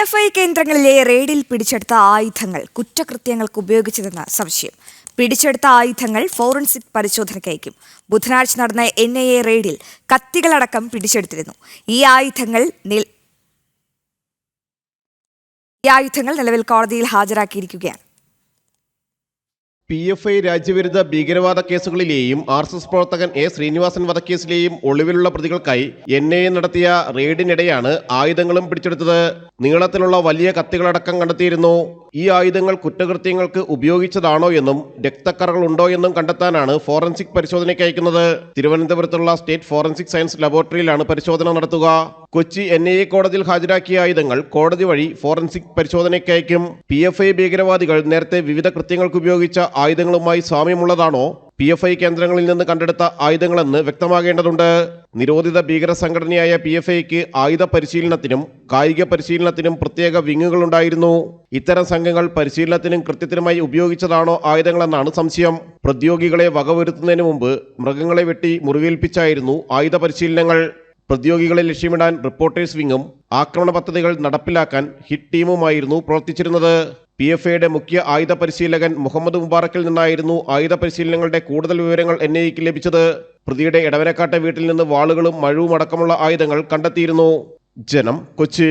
F I കേന്ദ്രങ്ങളിലെ റെയ്ഡിൽ പിടിച്ചെടുത്ത ആയുധങ്ങൾ കുറ്റകൃത്യങ്ങൾക്ക് ഉപയോഗിച്ചതെന്ന് സംശയം. പിടിച്ചെടുത്ത ആയുധങ്ങൾ ഫോറൻസിക് പരിശോധനയ്ക്ക് അയക്കും ബുധനാഴ്ച നടന്ന എൻ ഐ എ റെയ്ഡിൽ കത്തികളടക്കം പിടിച്ചെടുത്തിരുന്നു. ഈ ആയുധങ്ങൾ ഈ ആയുധങ്ങൾ നിലവിൽ കോടതിയിൽ ഹാജരാക്കിയിരിക്കുകയാണ്. പി എഫ് ഐ രാജ്യവിരുദ്ധ ഭീകരവാദ കേസുകളിലെയും ആർ എസ് എസ് പ്രവർത്തകൻ എ ശ്രീനിവാസൻ വധക്കേസിലെയും ഒളിവിലുള്ള പ്രതികൾക്കായി എൻ ഐ എ നടത്തിയ റെയ്ഡിനിടെയാണ് ആയുധങ്ങളും പിടിച്ചെടുത്തത്. നീളത്തിലുള്ള വലിയ കത്തികളടക്കം കണ്ടെത്തിയിരുന്നു. ഈ ആയുധങ്ങൾ കുറ്റകൃത്യങ്ങൾക്ക് ഉപയോഗിച്ചതാണോ എന്നും രക്തക്കറകൾ ഉണ്ടോ എന്നും കണ്ടെത്താനാണ് ഫോറൻസിക് പരിശോധനയ്ക്ക് അയക്കുന്നത്. തിരുവനന്തപുരത്തുള്ള സ്റ്റേറ്റ് ഫോറൻസിക് സയൻസ് ലബോറട്ടറിയിലാണ് പരിശോധന നടത്തുക. കൊച്ചി എൻ ഐ എ കോടതിയിൽ ഹാജരാക്കിയ ആയുധങ്ങൾ കോടതി വഴി ഫോറൻസിക് പരിശോധനയ്ക്ക് അയക്കും. പി എഫ് ഐ ഭീകരവാദികൾ നേരത്തെ വിവിധ കൃത്യങ്ങൾക്ക് ഉപയോഗിച്ച ആയുധങ്ങളുമായി സാമ്യമുള്ളതാണോ? പി എഫ് ഐ കേന്ദ്രങ്ങളിൽ നിന്ന് കണ്ടെടുത്ത ആയുധങ്ങളെന്ന് വ്യക്തമാകേണ്ടതുണ്ട്. നിരോധിത ഭീകര സംഘടനയായ പി എഫ് ഐക്ക് ആയുധ പരിശീലനത്തിനും കായിക പരിശീലനത്തിനും പ്രത്യേക വിങ്ങുകളുണ്ടായിരുന്നു ഇത്തരം സംഘങ്ങൾ പരിശീലനത്തിനും കൃത്യത്തിനുമായി ഉപയോഗിച്ചതാണോ ആയുധങ്ങളെന്നാണ് സംശയം. പ്രതിയോഗികളെ വകവരുത്തുന്നതിന് മുമ്പ് മൃഗങ്ങളെ വെട്ടി മുറിവേൽപ്പിച്ചായിരുന്നു ആയുധ പരിശീലനങ്ങൾ. പ്രതിയോഗികളെ ലക്ഷ്യമിടാൻ റിപ്പോർട്ടേഴ്സ് വിങ്ങും ആക്രമണ പദ്ധതികൾ നടപ്പിലാക്കാൻ ഹിറ്റ് ടീമുമായിരുന്നു പ്രവർത്തിച്ചിരുന്നത്. പി എഫ് എയുടെ മുഖ്യ ആയുധ പരിശീലകൻ മുഹമ്മദ് മുബാറക്കിൽ നിന്നായിരുന്നു ആയുധ പരിശീലനങ്ങളുടെ കൂടുതൽ വിവരങ്ങൾ എൻ ഐക്ക് ലഭിച്ചത്. പ്രതിയുടെ ഇടവനക്കാട്ടെ വീട്ടിൽ നിന്ന് വാളുകളും മഴവും അടക്കമുള്ള ആയുധങ്ങൾ കണ്ടെത്തിയിരുന്നു. ജനം കൊച്ചി.